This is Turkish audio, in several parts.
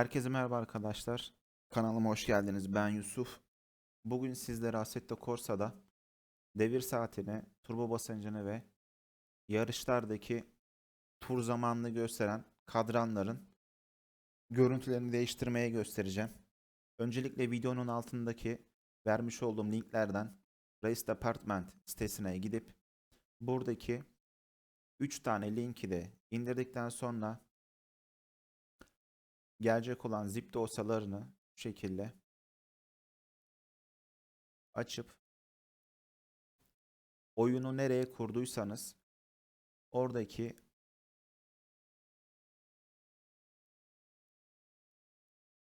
Herkese merhaba arkadaşlar. Kanalıma hoş geldiniz. Ben Yusuf. Bugün sizlere Assetto Corsa'da devir saatini, turbo basıncını ve yarışlardaki tur zamanını gösteren kadranların görüntülerini değiştirmeye göstereceğim. Öncelikle videonun altındaki vermiş olduğum linklerden Race Department sitesine gidip buradaki 3 tane linki de indirdikten sonra gelecek olan zip dosyalarını bu şekilde açıp oyunu nereye kurduysanız oradaki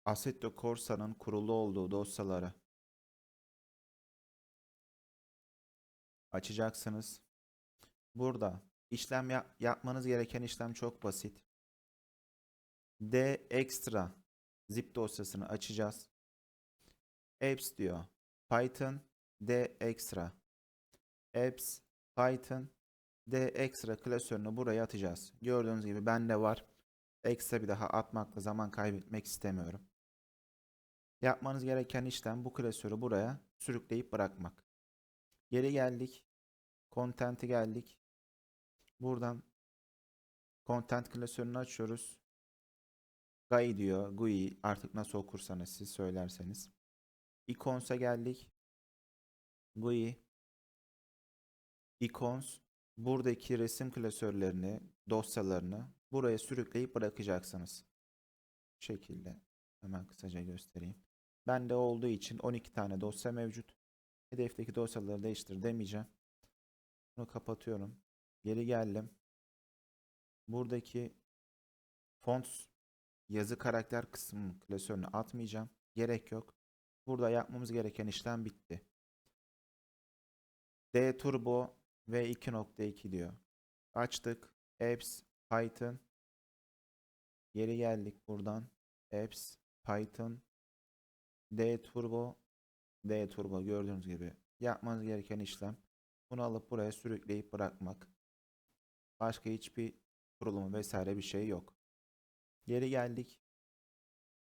Assetto Corsa'nın kurulu olduğu dosyaları açacaksınız. Burada işlem yap- yapmanız gereken işlem çok basit. D extra zip dosyasını açacağız. Apps diyor. Python D extra. Apps Python D extra klasörünü buraya atacağız. Gördüğünüz gibi bende var. Ekstra bir daha atmakla zaman kaybetmek istemiyorum. Yapmanız gereken işlem bu klasörü buraya sürükleyip bırakmak. Geri geldik. Content'i geldik. Buradan content klasörünü açıyoruz. GUI diyor. GUI artık nasıl okursanız siz söylerseniz. Icons'a geldik. GUI. Icons. Buradaki resim klasörlerini, dosyalarını buraya sürükleyip bırakacaksınız. Bu şekilde. Hemen kısaca göstereyim. Bende olduğu için 12 tane dosya mevcut. Hedefteki dosyaları değiştir demeyeceğim. Bunu kapatıyorum. Geri geldim. Buradaki font yazı karakter kısmı klasörünü atmayacağım. Gerek yok. Burada yapmamız gereken işlem bitti. D Turbo ve 2.2 diyor. Açtık. Apps Python. Geri geldik buradan. Apps Python. D Turbo. D Turbo gördüğünüz gibi. Yapmanız gereken işlem. Bunu alıp buraya sürükleyip bırakmak. Başka hiçbir kurulumu vesaire bir şey yok. Geri geldik.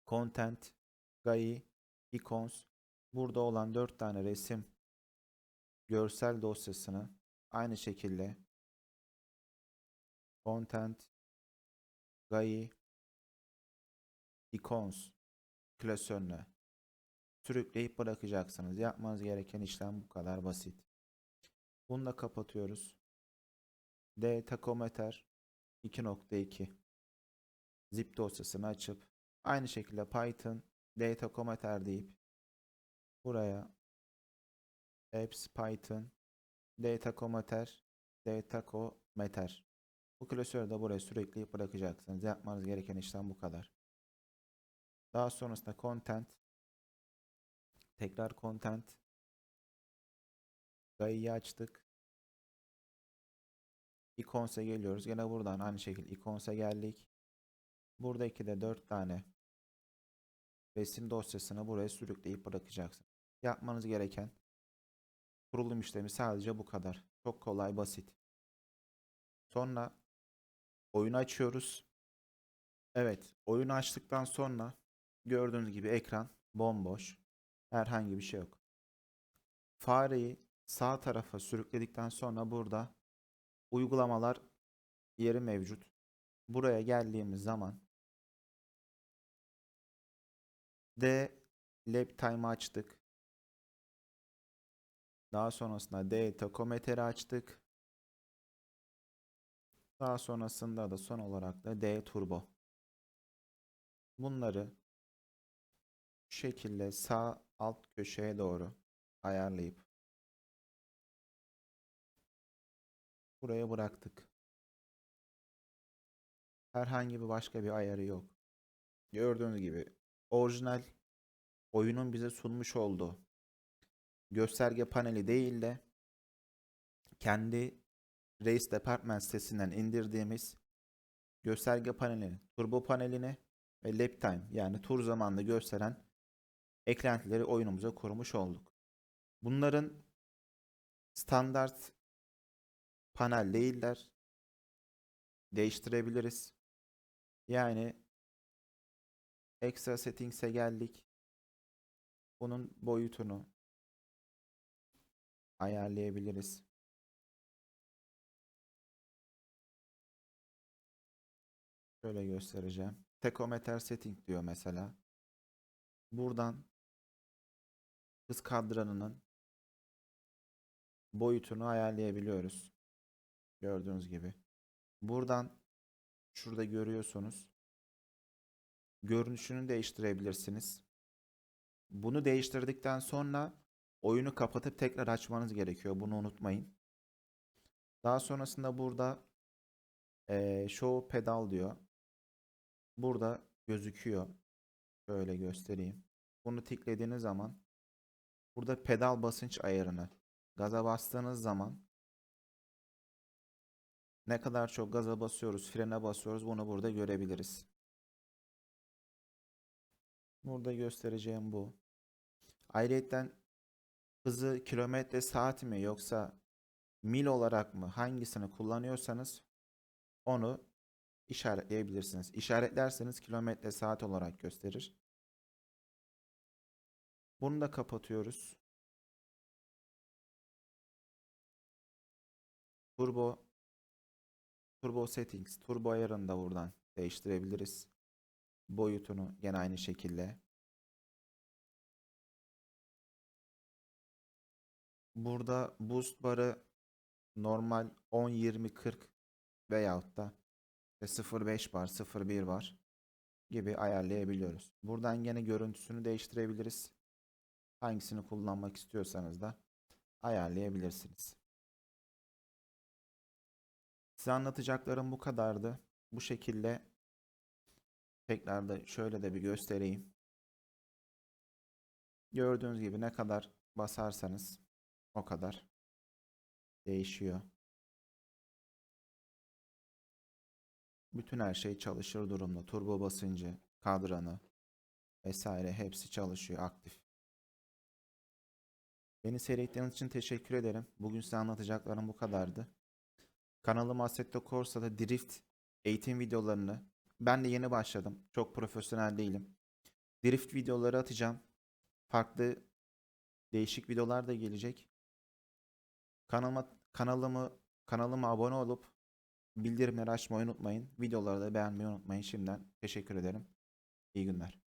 Content, GUI, Icons. Burada olan 4 tane resim görsel dosyasını aynı şekilde Content, GUI, Icons klasörüne sürükleyip bırakacaksınız. Yapmanız gereken işlem bu kadar basit. Bunu da kapatıyoruz. D takometer 2.2 zip dosyasını açıp aynı şekilde Python datacometer deyip buraya apps Python datacometer datacometer bu klasörü de buraya sürekli bırakacaksınız. Yapmanız gereken işlem bu kadar. Daha sonrasında content tekrar content GUI'yi açtık. Icons'a geliyoruz. Gene buradan aynı şekilde Icons'a geldik. Buradaki de 4 tane resim dosyasını buraya sürükleyip bırakacaksın. Yapmanız gereken kurulum işlemi sadece bu kadar. Çok kolay, basit. Sonra oyunu açıyoruz. Evet, oyunu açtıktan sonra gördüğünüz gibi ekran bomboş. Herhangi bir şey yok. Fareyi sağ tarafa sürükledikten sonra burada uygulamalar yeri mevcut. Buraya geldiğimiz zaman D Lab Time açtık. Daha sonrasında D takometeri açtık. Daha sonrasında da son olarak da D Turbo. Bunları şu şekilde sağ alt köşeye doğru ayarlayıp buraya bıraktık. Herhangi bir başka bir ayarı yok. Gördüğünüz gibi orijinal oyunun bize sunmuş olduğu gösterge paneli değil de kendi Race Department sitesinden indirdiğimiz gösterge paneli, turbo panelini ve lap time yani tur zamanını gösteren eklentileri oyunumuza kurmuş olduk. Bunların standart panel değiller. Değiştirebiliriz. Yani Extra Settings'e geldik. Bunun boyutunu ayarlayabiliriz. Şöyle göstereceğim. Tachometer setting diyor mesela. Buradan hız kadranının boyutunu ayarlayabiliyoruz. Gördüğünüz gibi. Buradan şurada görüyorsunuz. Görünüşünü değiştirebilirsiniz. Bunu değiştirdikten sonra oyunu kapatıp tekrar açmanız gerekiyor. Bunu unutmayın. Daha sonrasında burada eee show pedal diyor. Burada gözüküyor. Şöyle göstereyim. Bunu tıkladığınız zaman burada pedal basınç ayarını gaza bastığınız zaman ne kadar çok gaza basıyoruz, frene basıyoruz bunu burada görebiliriz. Burada göstereceğim bu. Ayrıyeten hızı kilometre saat mi yoksa mil olarak mı hangisini kullanıyorsanız onu işaretleyebilirsiniz. İşaretlerseniz kilometre saat olarak gösterir. Bunu da kapatıyoruz. Turbo Turbo Settings, turbo ayarını da buradan değiştirebiliriz. Boyutunu gene aynı şekilde. Burada boost barı normal 10, 20, 40 veyahut da 0.5 bar, 0.1 bar gibi ayarlayabiliyoruz. Buradan gene görüntüsünü değiştirebiliriz. Hangisini kullanmak istiyorsanız da ayarlayabilirsiniz. Size anlatacaklarım bu kadardı. Bu şekilde tekrar da şöyle de bir göstereyim. Gördüğünüz gibi ne kadar basarsanız o kadar değişiyor. Bütün her şey çalışır durumda. Turbo basıncı, kadranı vesaire hepsi çalışıyor aktif. Beni seyrettiğiniz için teşekkür ederim. Bugün size anlatacaklarım bu kadardı. Kanalım Assetto Corsa'da drift eğitim videolarını ben de yeni başladım. Çok profesyonel değilim. Drift videoları atacağım. Farklı değişik videolar da gelecek. Kanalıma kanalımı kanalıma abone olup bildirimleri açmayı unutmayın. Videoları da beğenmeyi unutmayın. Şimdiden teşekkür ederim. İyi günler.